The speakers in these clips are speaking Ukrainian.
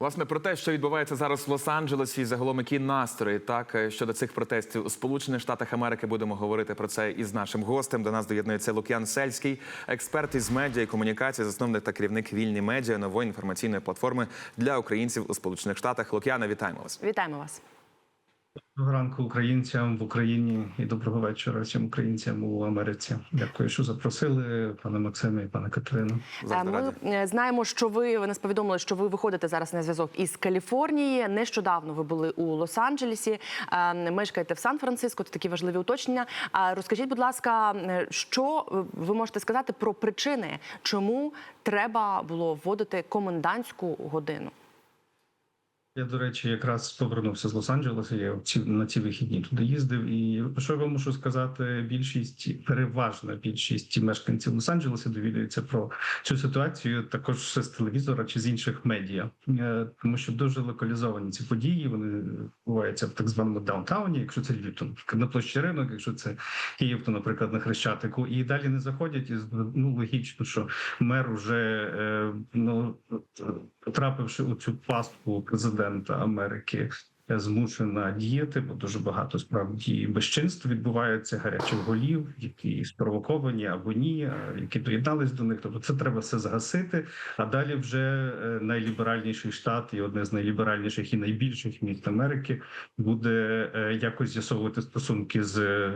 Власне, про те, що відбувається зараз в Лос-Анджелесі, загалом які настрої так е, щодо цих протестів у Сполучених Штатах Америки, будемо говорити про це із нашим гостем. До нас доєднується Лук'ян Сельський, експерт із медіа і комунікації, засновник та керівник вільні медіа нової інформаційної платформи для українців у Сполучених Штатах. Лук'яна, вітаємо вас. Вітаємо вас. Доброго ранку українцям в Україні і доброго вечора всім українцям у Америці. Дякую, що запросили пане Максиме і пане Катерину. Ми е, знаємо, що ви ви нас повідомили, що ви виходите зараз на зв'язок із Каліфорнії. Нещодавно ви були у Лос-Анджелесі, е, мешкаєте в Сан-Франциско. Це такі важливі уточнення. А розкажіть, будь ласка, е, що ви можете сказати про причини, чому треба було вводити комендантську годину? Я, до речі, якраз повернувся з Лос-Анджелеса. Я на ці вихідні туди їздив. І що я вам мушу сказати, більшість, переважна більшість мешканців Лос-Анджелеса довідується про цю ситуацію також з телевізора чи з інших медіа, Е, тому що дуже локалізовані ці події. Вони відбуваються в так званому даунтауні, якщо це Львів, то на площі ринок, якщо це Київ, то, наприклад, на Хрещатику, і далі не заходять. І ну логічно, що мер уже е, ну потрапивши у цю пастку президента Америки. е, Змушена діяти, бо дуже багато справді безчинств відбувається гарячих голів, які спровоковані або ні, які доєднались до них. Тобто це треба все згасити. А далі вже е, найліберальніший штат і одне з найліберальніших і найбільших міст Америки буде е, якось з'ясовувати стосунки з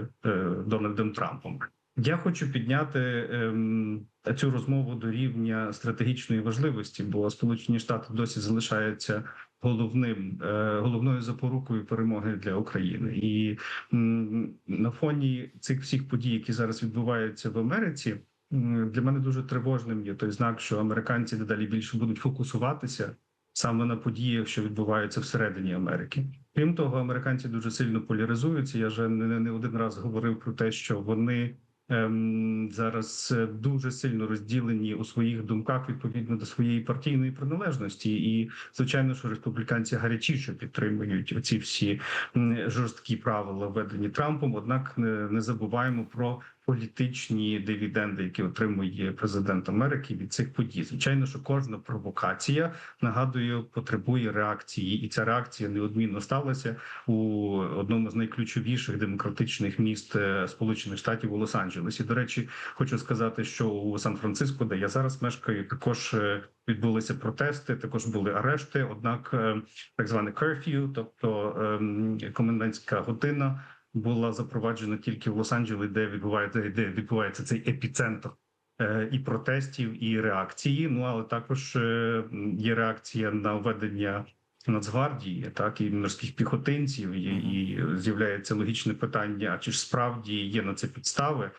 Дональдом Трампом. Я хочу підняти ем, цю розмову до рівня стратегічної важливості, бо Сполучені Штати досі залишаються головним е, головною запорукою перемоги для України, і м, на фоні цих всіх подій, які зараз відбуваються в Америці. м, Для мене дуже тривожним є той знак, що американці дедалі більше будуть фокусуватися саме на подіях, що відбуваються всередині Америки. Крім того, американці дуже сильно поляризуються. Я вже не, не один раз говорив про те, що вони зараз е, дуже сильно розділені у своїх думках відповідно до своєї партійної приналежності. І звичайно, що республіканці гарячіше підтримують оці всі жорсткі правила, введені Трампом. Однак не, не забуваємо про політичні дивіденди, які отримує президент Америки від цих подій. Звичайно, що кожна провокація нагадую потребує реакції, і ця реакція неодмінно сталася у одному з найключовіших демократичних міст е, Сполучених Штатів у Лос-Анджелесі. До речі, хочу сказати, що у Сан-Франциско, де я зараз мешкаю, також е, відбулися протести. Також були арешти. Однак, е, так зване curfew, тобто ем, комендантська година. Була запроваджена тільки в Лос-Анджелесі, де відбувається де відбувається цей епіцентр е, і протестів, і реакції. Ну але також є реакція на введення Нацгвардії, так і морських піхотинців, і, і з'являється логічне питання: а чи ж справді є на це підстави?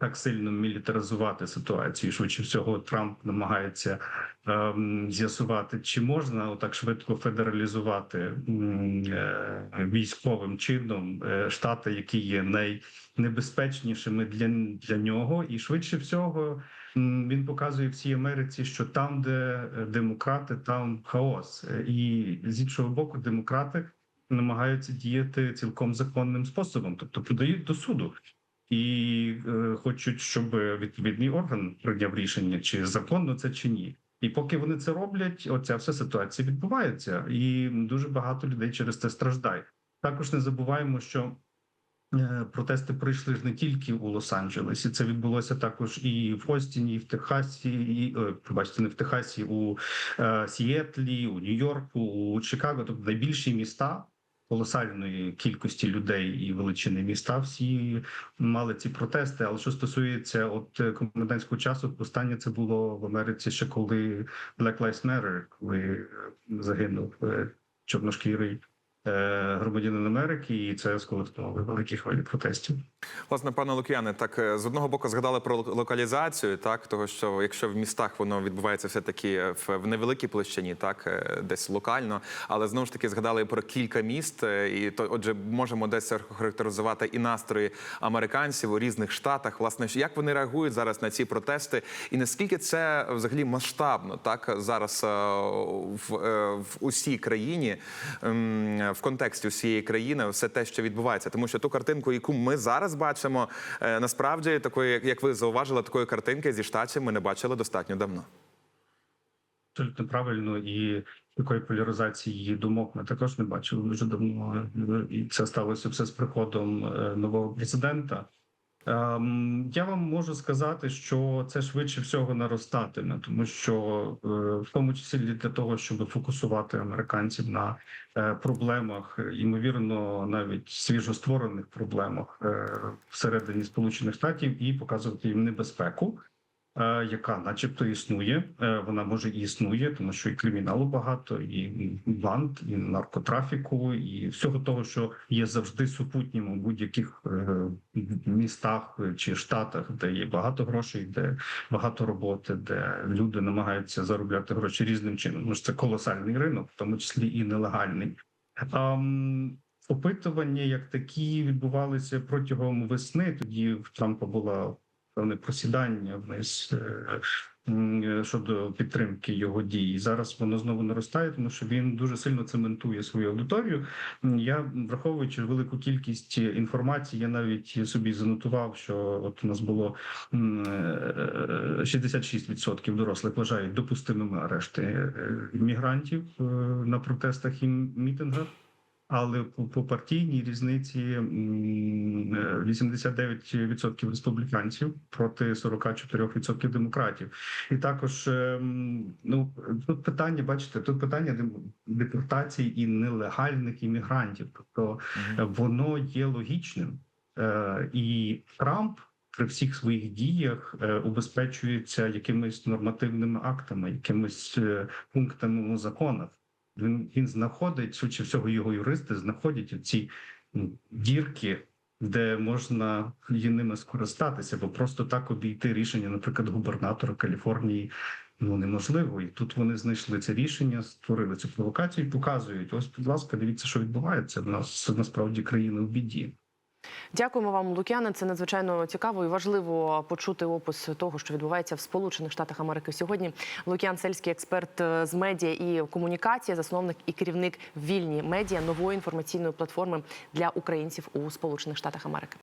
Так сильно мілітаризувати ситуацію. Швидше всього, Трамп намагається ем, з'ясувати, чи можна отак швидко федералізувати е, військовим чином е, штати, які є найнебезпечнішими для, для нього, і швидше всього він показує всій Америці, що там, де е, демократи, там хаос, Е, і з іншого боку, демократи намагаються діяти цілком законним способом, тобто подають до суду і е, хочуть, щоб відповідний орган прийняв рішення, чи законно це чи ні. І поки вони це роблять, оця вся ситуація відбувається, і дуже багато людей через це страждають. Також не забуваємо, що е, протести прийшли ж не тільки у Лос-Анджелесі, це відбулося також і в Остіні, і в Техасі, і е, пробачте, не в Техасі, у е, Сіетлі, у Нью-Йорку, у Чикаго, тобто найбільші міста колосальної кількості людей і величини міста. Всі мали ці протести. Але що стосується от е, комендантського часу, останнє це було в Америці ще коли Black Lives Matter, коли е, загинув е, чорношкірий громадянин Америки, і це сколихнуло великі хвилі протестів. Власне, пане Лук'яне, так е, з одного боку згадали про локалізацію, так того, що якщо в містах воно відбувається все таки в, невеликій площині, так е, десь локально, але знову ж таки згадали про кілька міст, е, і то, отже, можемо десь характеризувати і настрої американців у різних штатах. Власне, як вони реагують зараз на ці протести, і наскільки це взагалі масштабно, так зараз е, в, е, в усій країні, ем, в контексті усієї країни, все те, що відбувається, тому що ту картинку, яку ми зараз бачимо, е, насправді такої, як ви зауважили, такої картинки зі штатів ми не бачили достатньо давно. абсолютно правильно і такої поляризації думок ми також не бачили дуже давно. І це сталося все з приходом е, нового президента. Ем, Я вам можу сказати, що це швидше всього наростатиме, тому що е, в тому числі для того, щоб фокусувати американців на е, проблемах, ймовірно, навіть свіжостворених проблемах е, всередині Сполучених Штатів, і показувати їм небезпеку, яка, начебто, існує. Е, Вона може і існує, тому що і криміналу багато, і банд, і наркотрафіку, і всього того, що є завжди супутнім у будь-яких е, містах чи штатах, де є багато грошей, де багато роботи, де люди намагаються заробляти гроші різним чином. Що це колосальний ринок, в тому числі і нелегальний. Опитування як такі відбувалися протягом весни. Тоді в Трампа була певне просідання вниз е, щодо підтримки його дій. Зараз воно знову наростає, тому що він дуже сильно цементує свою аудиторію. Я враховуючи велику кількість інформації, я навіть собі занотував, що от у нас було м, е, 66% дорослих вважають допустимими арешти е, мігрантів е, на протестах і мітингах. Але по, партійній різниці м, е, 89% республіканців проти 44% демократів. І також ем, ну тут питання, бачите, тут питання депортації і нелегальних іммігрантів. Тобто е, воно є логічним, Е, і Трамп при всіх своїх діях е, убезпечується якимись нормативними актами, якимись е, пунктами у законах. Він він знаходить швидше всього його юристи знаходять ці дірки, де можна є ними скористатися, бо просто так обійти рішення, наприклад, губернатора Каліфорнії. Ну неможливо, і тут вони знайшли це рішення, створили цю провокацію і показують. Ось, будь ласка, дивіться, що відбувається. В нас насправді країна в біді. Дякуємо вам, Лук'яне. Це надзвичайно цікаво і важливо почути опис того, що відбувається в Сполучених Штатах Америки сьогодні. Лук'ян Сельський, експерт е, з медіа і комунікації, засновник і керівник вільні медіа нової інформаційної платформи для українців у Сполучених Штатах Америки.